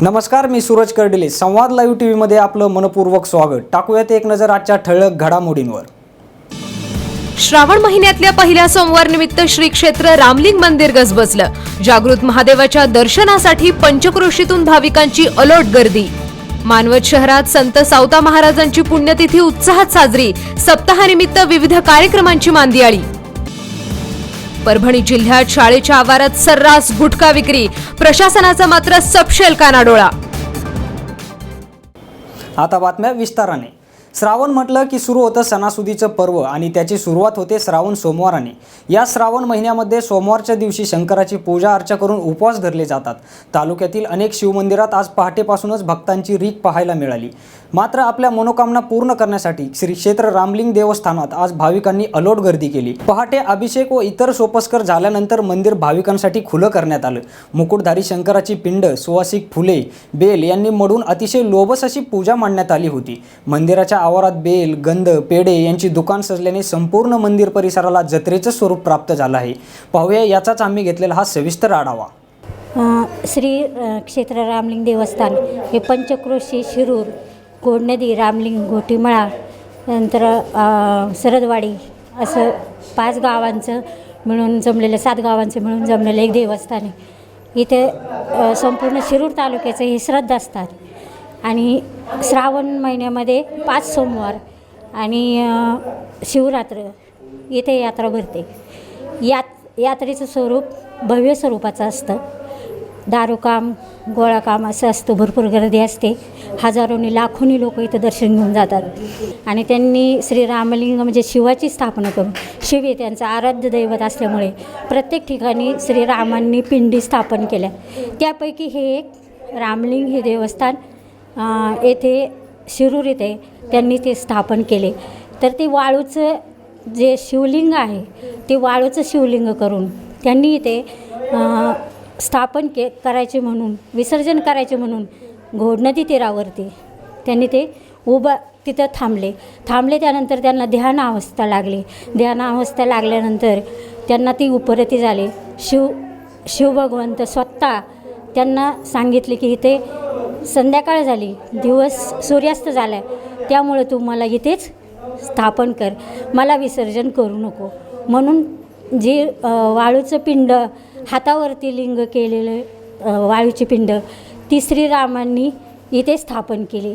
नमस्कार मी सूरज कर्डिले. संवाद live T व्हीमध्ये आपलं मनपूर्वक स्वागत. टाकूयात एक नजर आजच्या ठळक घडामोडींवर. श्रावण महिन्यातल्या पहिल्या सोमवार निमित्त श्री क्षेत्र रामलिंग मंदिर गजबजलं. जागृत महादेवाच्या दर्शनासाठी पंचक्रोशीतून भाविकांची अलोट गर्दी. मानवत शहरात संत सावता महाराजांची पुण्यतिथी उत्साहात साजरी. सप्ताहानिमित्त विविध कार्यक्रमांची मांदियाळी. परभणी जिल्ह्यात शाळेच्या आवारात सर्रास गुटखा विक्री. प्रशासनाचा मात्र सपशेल कानाडोळा. आता बातम्या विस्ताराने. श्रावण म्हटलं की सुरू होतं सणासुदीचं पर्व आणि त्याची सुरुवात होते श्रावण सोमवाराने. या श्रावण महिन्यामध्ये सोमवारच्या दिवशी शंकराची पूजा अर्चा करून उपवास धरले जातात. तालुक्यातील अनेक शिवमंदिरात आज पहाटेपासूनच भक्तांची रीत पाहायला मिळाली. मात्र आपल्या मनोकामना पूर्ण करण्यासाठी श्री क्षेत्र रामलिंग देवस्थानात आज भाविकांनी अलोट गर्दी केली. पहाटे अभिषेक व इतर सोपस्कर झाल्यानंतर मंदिर भाविकांसाठी खुलं करण्यात आलं. मुकुटधारी शंकराची पिंड सुवासिक फुले बेल यांनी मडून अतिशय लोभस अशी पूजा मांडण्यात आली होती. मंदिराच्या आवारात बेल गंध पेढे यांची दुकान सजल्याने संपूर्ण मंदिर परिसराला जत्रेचं स्वरूप प्राप्त झालं आहे. पाहूया याचाच आम्ही घेतलेला हा सविस्तर आढावा. श्री क्षेत्र रामलिंग देवस्थान हे पंचक्रोशी शिरूर कोडनदी रामलिंग घोटीमळा नंतर सरदवाडी असं पाच गावांचं मिळून जमलेलं सात गावांचं मिळून जमलेलं एक देवस्थान आहे. इथे संपूर्ण शिरूर तालुक्याचं हे श्रद्धास्थान आणि श्रावण महिन्यामध्ये पाच सोमवार आणि शिवरात्र इथे यात्रा भरते. यात यात्रेचं स्वरूप भव्य स्वरूपाचं असतं. दारूकाम गोळाकाम असं असतं भरपूर गर्दी असते. हजारोनी लाखोनी लोक इथं दर्शन घेऊन जातात. आणि त्यांनी श्री रामलिंग म्हणजे शिवाची स्थापना करून शिव हे त्यांचं आराध्य दैवत असल्यामुळे प्रत्येक ठिकाणी श्रीरामांनी पिंडी स्थापन केल्या. त्यापैकी हे एक रामलिंग हे देवस्थान येथे शिरूर येथे त्यांनी ते स्थापन केले. तर ते वाळूचं जे शिवलिंग आहे ते वाळूचं शिवलिंग करून त्यांनी इथे स्थापन के करायचे म्हणून विसर्जन करायचे म्हणून घोडनदी तीरावरती त्यांनी ते उभं तिथं थांबले. थांबले त्यानंतर त्यांना ध्यान अवस्था लागली. ध्यान अवस्था लागल्यानंतर त्यांना ती उपरती झाली. शिव शिवभगवंत स्वतः त्यांना सांगितले की इथे संध्याकाळ झाली. दिवस सूर्यास्त झाला आहे त्यामुळे तू मला इथेच स्थापन कर. मला विसर्जन करू नको. म्हणून जी वाळूचं पिंड हातावरती लिंग केलेलं वाळूची पिंड ती श्रीरामांनी इथे स्थापन केली.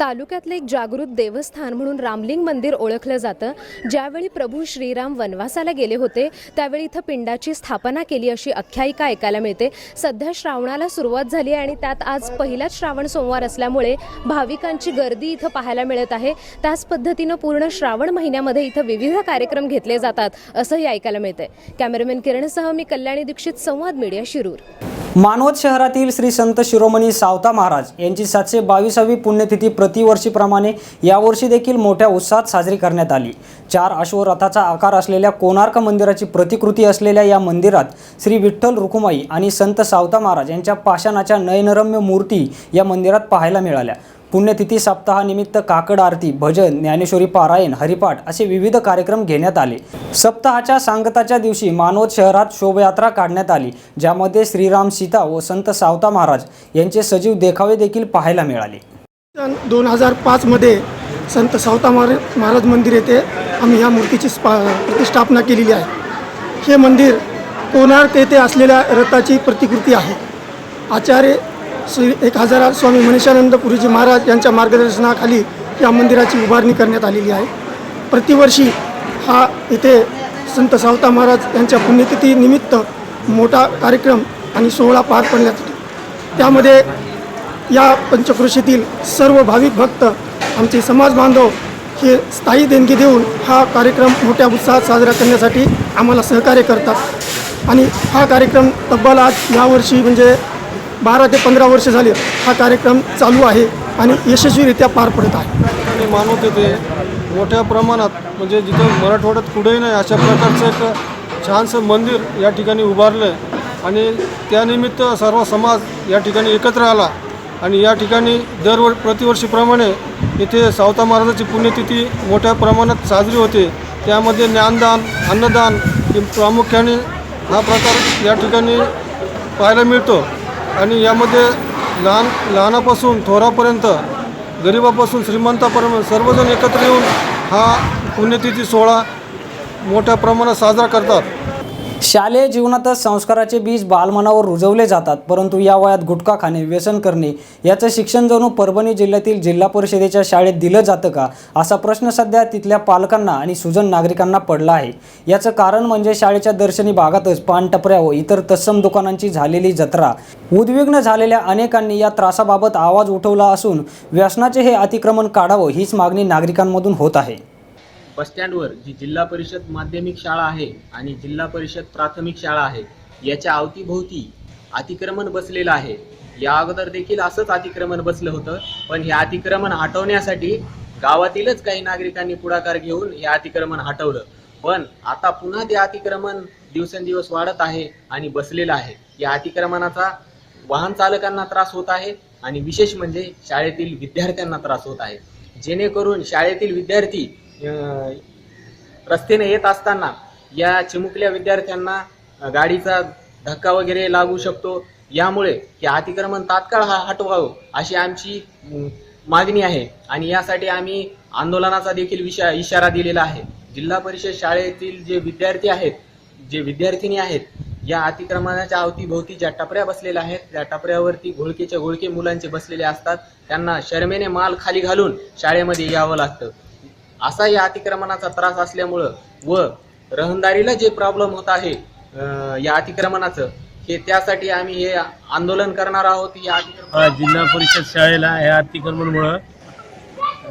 तालुक्यातलं एक जागृत देवस्थान म्हणून रामलिंग मंदिर ओळखलं जातं. ज्यावेळी प्रभू श्रीराम वनवासाला गेले होते त्यावेळी इथं पिंडाची स्थापना केली अशी आख्यायिका ऐकायला मिळते. सध्या श्रावणाला सुरुवात झाली आणि त्यात आज पहिलाच श्रावण सोमवार असल्यामुळे भाविकांची गर्दी इथं पाहायला मिळत आहे. त्याच पद्धतीनं पूर्ण श्रावण महिन्यामध्ये इथं विविध कार्यक्रम घेतले जातात असंही ऐकायला मिळतंय. कॅमेरामॅन किरणसह मी कल्याणी दीक्षित संवाद मीडिया शिरूर. मानवत शहरातील श्री संत शिरोमणी सावता महाराज यांची सातशे बावीसावी पुण्यतिथी प्रतिवर्षीप्रमाणे यावर्षी देखील मोठ्या उत्साहात साजरी करण्यात आली. चार अश्वरथाचा आकार असलेल्या कोणार्क मंदिराची प्रतिकृती असलेल्या या मंदिरात श्री विठ्ठल रुखुमाई आणि संत सावता महाराज यांच्या पाषाणाच्या नयनरम्य मूर्ती या मंदिरात पाहायला मिळाल्या. पुण्यतिथी सप्ताहानिमित्त काकड आरती भजन ज्ञानेश्वरी पारायण हरिपाठ असे विविध कार्यक्रम घेण्यात आले. सप्ताहाच्या सांगताच्या दिवशी मानवत शहरात शोभायात्रा काढण्यात आली ज्यामध्ये श्रीराम सीता व संत सावता महाराज यांचे सजीव देखावे देखील पाहायला मिळाले. सन दोन हजार पाचमध्ये संत सावता महाराज महाराज मंदिर येथे आम्ही ह्या मूर्तीची स्पा प्रतिष्ठापना केलेली आहे. हे मंदिर कोणार्क येथे असलेल्या रथाची प्रतिकृती आहे? आचार्य श्री एक हजार स्वामी मनीषानंद पुरीजी महाराज यांच्या मार्गदर्शनाखाली या मंदिराची उभारणी करण्यात आलेली आहे. प्रतिवर्षी हा इथे संत सावता महाराज यांच्या पुण्यतिथीनिमित्त मोठा कार्यक्रम आणि सोहळा पार पडण्यात येतो. त्यामध्ये या पंचक्रोशीतील सर्व भाविक भक्त आमचे समाज बांधव हे स्थायी देणगी देऊन हा कार्यक्रम मोठ्या उत्साहात साजरा करण्यासाठी आम्हाला सहकार्य करतात. आणि हा कार्यक्रम तब्बल आज यावर्षी म्हणजे बारा ते पंधरा वर्ष झाले हा कार्यक्रम चालू आहे आणि यशस्वीरित्या पार पडत आहे. आणि मानवत येते मोठ्या प्रमाणात म्हणजे जिथं मराठवाड्यात कुठेही नाही अशा प्रकारचं एक छानसं मंदिर या ठिकाणी उभारलं आहे आणि त्यानिमित्त सर्व समाज या ठिकाणी एकत्र आला. आणि या ठिकाणी दरवर प्रतिवर्षीप्रमाणे इथे सावता महाराजाची पुण्यतिथी मोठ्या प्रमाणात साजरी होते. त्यामध्ये ज्ञानदान अन्नदान प्रामुख्याने हा प्रकार या ठिकाणी पाहायला मिळतो. आणि यामध्ये लहान लहानापासून थोरापर्यंत गरिबापासून श्रीमंतापर्यंत सर्वजण एकत्र येऊन हा पुण्यतिथी सोहळा मोठ्या प्रमाणात साजरा करतात. शालेय जीवनातच संस्काराचे बीज बालमनावर रुजवले जातात परंतु या वयात गुटखा खाणे व्यसन करणे याचं शिक्षण जणू परभणी जिल्ह्यातील जिल्हा परिषदेच्या शाळेत दिलं जातं का? असा प्रश्न सध्या तिथल्या पालकांना आणि सुजन नागरिकांना पडला आहे. याचं कारण म्हणजे शाळेच्या दर्शनी भागातच पानटपऱ्या व इतर तत्सम दुकानांची झालेली जत्रा. उद्विग्न झालेल्या अनेकांनी या त्रासाबाबत आवाज उठवला असून व्यसनाचे हे अतिक्रमण काढावं हीच मागणी नागरिकांमधून होत आहे. बसस्टँडवर जी जिल्हा परिषद माध्यमिक शाळा आहे आणि जिल्हा परिषद प्राथमिक शाळा आहे याच्या अवतीभोवती अतिक्रमण बसलेलं आहे. या अगोदर देखील असंच अतिक्रमण बसलं होतं पण हे अतिक्रमण हटवण्यासाठी गावातीलच काही नागरिकांनी पुढाकार घेऊन हे अतिक्रमण हटवलं. पण आता पुन्हा ते अतिक्रमण दिवसेंदिवस वाढत आहे आणि बसलेलं आहे. या अतिक्रमणाचा वाहन चालकांना त्रास होत आहे आणि विशेष म्हणजे शाळेतील विद्यार्थ्यांना त्रास होत आहे. जेणेकरून शाळेतील विद्यार्थी रस्त्याने येत असताना या चिमुकल्या विद्यार्थ्यांना गाडीचा धक्का वगैरे लागू शकतो. यामुळे हे अतिक्रमण तात्काळ हा हटवावं अशी आमची मागणी आहे. आणि यासाठी आम्ही आंदोलनाचा देखील विषय इशारा दिलेला आहे. जिल्हा परिषद शाळेतील जे विद्यार्थी आहेत जे विद्यार्थिनी आहेत या अतिक्रमणाच्या अवतीभोवती ज्या टपऱ्या बसलेल्या आहेत त्या टपऱ्यावरती घोळकेच्या घोळके मुलांचे बसलेले असतात. त्यांना शर्मेने माल खाली घालून शाळेमध्ये यावं लागतं. असा या अतिक्रमणाचा त्रास असल्यामुळं व रहदारीला जे प्रॉब्लेम होत आहे या अतिक्रमणाचं हे त्यासाठी आम्ही हे आंदोलन करणार आहोत. या अतिक्रमण जिल्हा परिषद शाळेला ह्या अतिक्रमणमुळं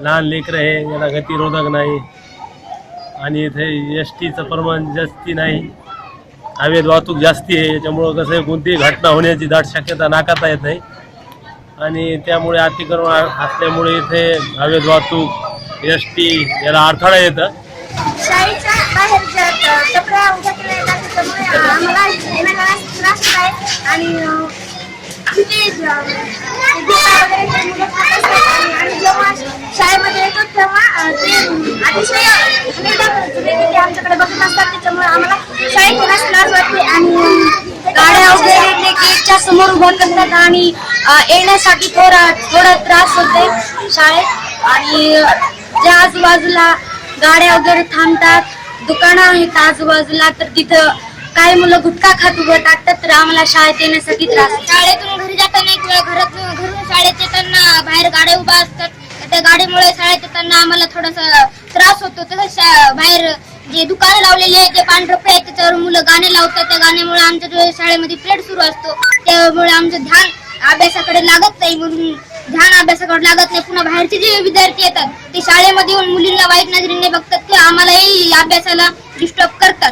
लहान लेकरं हे याला गतिरोधक नाही आणि इथे एस टीचं प्रमाण जास्ती नाही. हवेत वाहतूक जास्ती आहे याच्यामुळं कसं आहे कोणतीही घटना होण्याची दाट शक्यता नाकारता येत नाही. आणि त्यामुळे अतिक्रमण असल्यामुळे इथे हवेत वाहतूक एस टी याला अडथळा येतं. शाळेच्या आम्हाला येण्याला त्रास आहे. आणि तिथे आणि जेव्हा शाळेमध्ये येतो तेव्हा ते अतिशय आमच्याकडे बघत असतात त्याच्यामुळे आम्हाला शाळेत येण्यास त्रास वाटते आणि गाड्या वगैरे गेटच्या समोर उभं करतात आणि येण्यासाठी थोडा थोडा त्रास होते शाळेत. आणि ज्या आजूबाजूला गाड्या वगैरे थांबतात दुकानं आहेत आजूबाजूला तर तिथं काही मुलं गुटखा खात उभं टाकतात तर आम्हाला शाळेत येण्यासाठी त्रास शाळेतून घरी जाताना किंवा घरात घरून शाळेत येताना बाहेर गाड्या उभ्या असतात तर त्या गाडीमुळे शाळेत येताना आम्हाला थोडासा त्रास होतो. तसंच शा- बाहेर जे दुकानं लावलेले आहेत जे पांढरपे आहेत त्याच्यावर मुलं गाणे लावतात. त्या गाण्यामुळे आमच्या शाळेमध्ये प्लेट सुरू असतो त्यामुळे आमचं ध्यान अभ्यासाकडे लागत नाही म्हणून ध्यान अभ्यासाकडे लागत नाही. पुन्हा बाहेरचे जे विद्यार्थी येतात ते शाळेमध्ये येऊन मुलींना वाईट नजरेने बघतात ते आम्हालाही अभ्यासाला डिस्टर्ब करतात.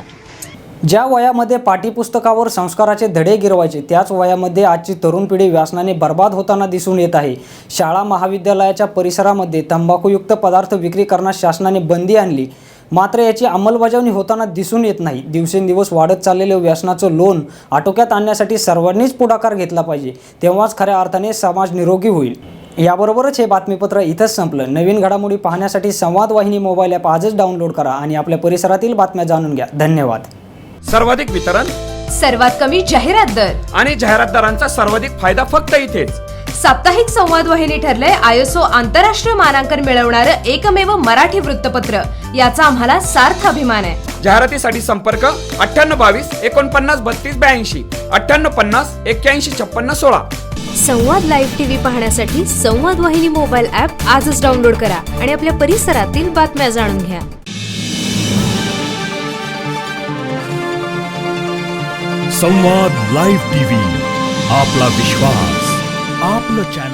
ज्या वयामध्ये पाठ्यपुस्तकावर संस्काराचे धडे गिरवायचे त्याच वयामध्ये आजची तरुण पिढी व्यासनाने बर्बाद होताना दिसून येत आहे. शाळा महाविद्यालयाच्या परिसरामध्ये तंबाखूयुक्त पदार्थ विक्री करण्यास शासनाने बंदी आणली. मात्र याची अंमलबजावणी होताना दिसून येत नाही. दिवसेंदिवस वाढत चाललेले व्यसनाचं लोन आटोक्यात आणण्यासाठी सर्वांनीच पुढाकार घेतला पाहिजे. तेव्हाच खऱ्या अर्थाने समाज निरोगी होईल. याबरोबरच हे बातमीपत्र इथंच संपलं. नवीन घडामोडी पाहण्यासाठी संवाद वाहिनी मोबाईल ॲप आजच डाउनलोड करा आणि आपल्या परिसरातील बातम्या जाणून घ्या. धन्यवाद. सर्वाधिक वितरण सर्वात कमी जाहिरात दर. आणि जाहिरातदारांचा सर्वाधिक फायदा फक्त इथेच. साप्ताहिक संवाद वाहिनी ठरलंय आयएसओ आंतरराष्ट्रीय मानांकन मिळवणारं एकमेव मराठी वृत्तपत्र. याचा आम्हाला सार्थ अभिमान आहे. जाहिरातीसाठी संपर्क अठ्ठ्याण्णव बावीस एकोणपन्नास बत्तीस ब्याऐंशी. अठ्ठ्याण्णव पन्नास एक्क्याऐंशी छप्पन्न सोळा. संवाद लाईव्ह टीव्ही पाहण्यासाठी संवाद वाहिनी मोबाईल ॲप आजच डाउनलोड करा आणि आपल्या परिसरातील बातम्या जाणून घ्या. संवाद लाईव्ह टीव्ही आपला विश्वास. आपलं चॅनल